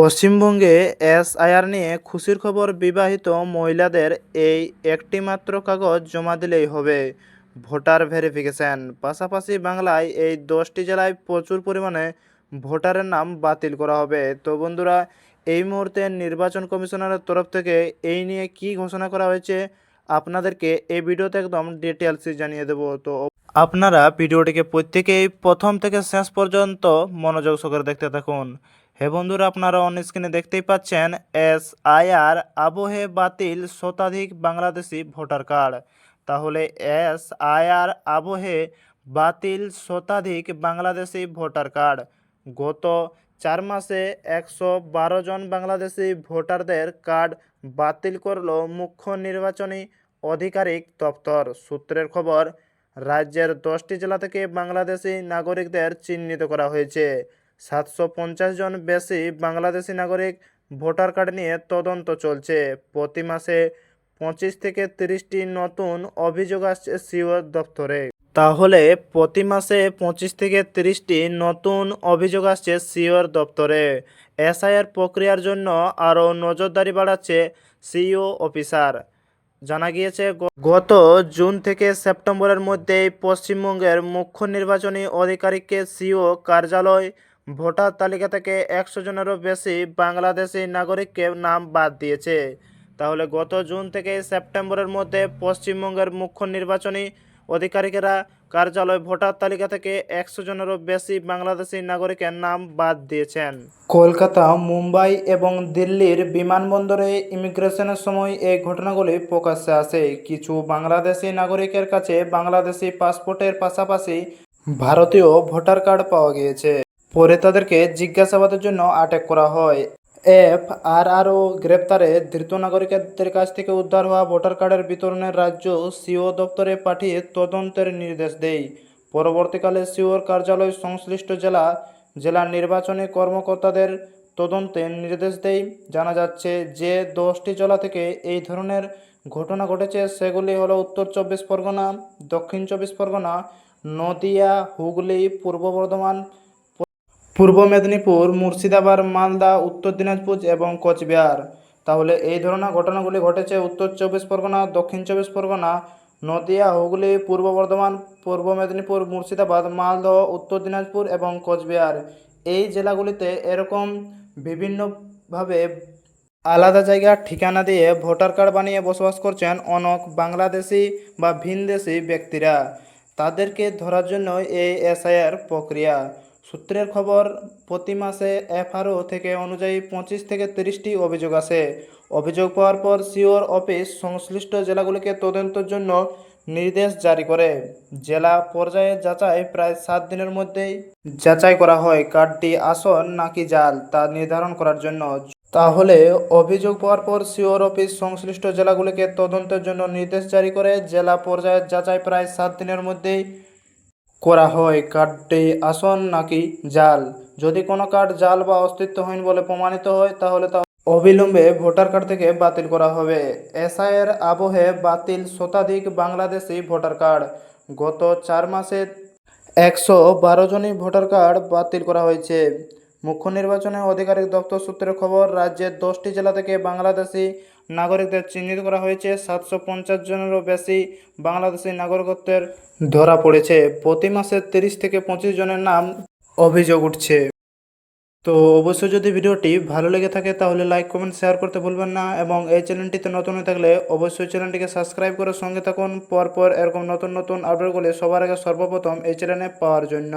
পশ্চিমবঙ্গে এসআইআর নিয়ে খুশির খবর বিবাহিত মহিলাদের এই একটি মাত্র কাগজ জমা দিলেই হবে। Voter verification. পাশাপাশি বাংলায় এই দশটি জেলায় প্রচুর পরিমাণে ভোটারের নাম বাতিল করা হবে। তো বন্ধুরা, এই মুহূর্তে নির্বাচন কমিশনারের তরফ থেকে এই নিয়ে কি ঘোষণা করা হয়েছে, আপনাদেরকে এই ভিডিওতে একদম ডিটেলসে জানিয়ে দেবো। তো আপনারা ভিডিওটিকে প্রত্যেকেই প্রথম থেকে শেষ পর্যন্ত মনোযোগ সহকারে দেখতে থাকুন। হে বন্ধুরা, আপনারা অন স্ক্রিনে দেখতেই পাচ্ছেন এস আইআর আবহে বাতিল শতাধিক বাংলাদেশি ভোটার কার্ড। তাহলে এস আইআর আবহে বাতিল শতাধিক বাংলাদেশি ভোটার কার্ড। গত চার মাসে একশো বারো জন বাংলাদেশি ভোটারদের কার্ড বাতিল করল মুখ্য নির্বাচনী আধিকারিক দপ্তর। সূত্রের খবর, রাজ্যের দশটি জেলা থেকে বাংলাদেশি নাগরিকদের চিহ্নিত করা হয়েছে। সাতশো পঞ্চাশ জন বেশি বাংলাদেশি নাগরিক ভোটার কার্ড নিয়ে তদন্ত চলছে। প্রতি মাসে পঁচিশ থেকে তিরিশটি নতুন অভিযোগ আসছে সিও দপ্তরে। তাহলে প্রতি মাসে পঁচিশ থেকে তিরিশটি নতুন অভিযোগ আসছে সিওর দপ্তরে। এসআইআর প্রক্রিয়ার জন্য আরও নজরদারি বাড়াচ্ছে সিইও অফিসার। জানা গিয়েছে, গত জুন থেকে সেপ্টেম্বরের মধ্যেই পশ্চিমবঙ্গের মুখ্য নির্বাচনী আধিকারিককে সিও কার্যালয় ভোটার তালিকা থেকে একশো জনেরও বেশি বাংলাদেশি নাগরিককে নাম বাদ দিয়েছে। তাহলে গত জুন থেকে সেপ্টেম্বরের মধ্যে পশ্চিমবঙ্গের মুখ্য নির্বাচনী অধিকারিকেরা কার্যালয় ভোটার তালিকা থেকে একশো জনেরও বেশি বাংলাদেশি নাগরিকের নাম বাদ দিয়েছেন। কলকাতা, মুম্বাই এবং দিল্লির বিমানবন্দরে ইমিগ্রেশনের সময় এই ঘটনাগুলি প্রকাশ্যে আসে। কিছু বাংলাদেশি নাগরিকের কাছে বাংলাদেশি পাসপোর্টের পাশাপাশি ভারতীয় ভোটার কার্ড পাওয়া গিয়েছে। পরে তাদেরকে জিজ্ঞাসাবাদের জন্য আটক করা হয়। এফ আর আরও গ্রেপ্তারে ধৃত নাগরিকদের কাছ থেকে উদ্ধার হওয়া ভোটার কার্ডের বিতরণের রাজ্য সিও দপ্তরে পাঠিয়ে তদন্তের নির্দেশ দেয়। পরবর্তীকালে সিওর কার্যালয় সংশ্লিষ্ট জেলা জেলা নির্বাচনী কর্মকর্তাদের তদন্তের নির্দেশ দেয়। জানা যাচ্ছে যে দশটি জেলা থেকে এই ধরনের ঘটনা ঘটেছে, সেগুলি হলো উত্তর চব্বিশ পরগনা, দক্ষিণ চব্বিশ পরগনা, নদিয়া, হুগলি, পূর্ব বর্ধমান পূর্ব মেদিনীপুর, মুর্শিদাবাদ, মালদা, উত্তর দিনাজপুর এবং কোচবিহার। তাহলে এই ধরনের ঘটনাগুলি ঘটেছে উত্তর চব্বিশ পরগনা, দক্ষিণ চব্বিশ পরগনা, নদিয়া, হুগলি, পূর্ব বর্ধমান, পূর্ব মেদিনীপুর, মুর্শিদাবাদ, মালদহ, উত্তর দিনাজপুর এবং কোচবিহার। এই জেলাগুলিতে এরকম বিভিন্নভাবে আলাদা জায়গার ঠিকানা দিয়ে ভোটার কার্ড বানিয়ে বসবাস করছেন অনেক বাংলাদেশি বা ভিনদেশি ব্যক্তিরা। তাদেরকে ধরার জন্য এই এসআইআর প্রক্রিয়া। সূত্রের খবর, প্রতি মাসে এফআরও থেকে অনুযায়ী পঁচিশ থেকে তিরিশটি অভিযোগ আসে। অভিযোগ পাওয়ার পর সিওর অফিস সংশ্লিষ্ট জেলাগুলিকে তদন্তের জন্য নির্দেশ জারি করে। জেলা পর্যায়ে যাচাই প্রায় সাত দিনের মধ্যেই যাচাই করা হয় কার্ডটি আসন নাকি জাল তা নির্ধারণ করার জন্য। তাহলে অভিযোগ পাওয়ার পর সিওর অফিস সংশ্লিষ্ট জেলাগুলিকে তদন্তের জন্য নির্দেশ জারি করে। জেলা পর্যায়ে যাচাই প্রায় সাত দিনের মধ্যেই করা হয় কার্ডটি আসন নাকি জাল? যদি কোনো কার্ড জাল বা অস্তিত্বহীন বলে প্রমাণিত হয়, তাহলে তা অবিলম্বে ভোটার কার্ড থেকে বাতিল করা হবে। এসআইয়ের আবহে বাতিল শতাধিক বাংলাদেশি ভোটার কার্ড। গত চার মাসে একশো বারো জনই ভোটার কার্ড বাতিল করা হয়েছে। মুখ্য নির্বাচনী আধিকারিক দপ্তর সূত্রে খবর, রাজ্যের দশটি জেলা থেকে বাংলাদেশি নাগরিকদের চিহ্নিত করা হয়েছে। সাতশো পঞ্চাশ জনেরও বেশি বাংলাদেশি নাগরিকত্বের ধরা পড়েছে। প্রতি মাসে তিরিশ থেকে পঁচিশ জনের নাম অভিযোগ উঠছে। তো অবশ্যই যদি ভিডিওটি ভালো লেগে থাকে, তাহলে লাইক, কমেন্ট, শেয়ার করতে ভুলবেন না এবং এই চ্যানেলটিতে নতুন হয়ে থাকলে অবশ্যই চ্যানেলটিকে সাবস্ক্রাইব করে সঙ্গে থাকুন। পরপর এরকম নতুন নতুন আপডেটগুলি সবার আগে সর্বপ্রথম এই চ্যানেলে পাওয়ার জন্য।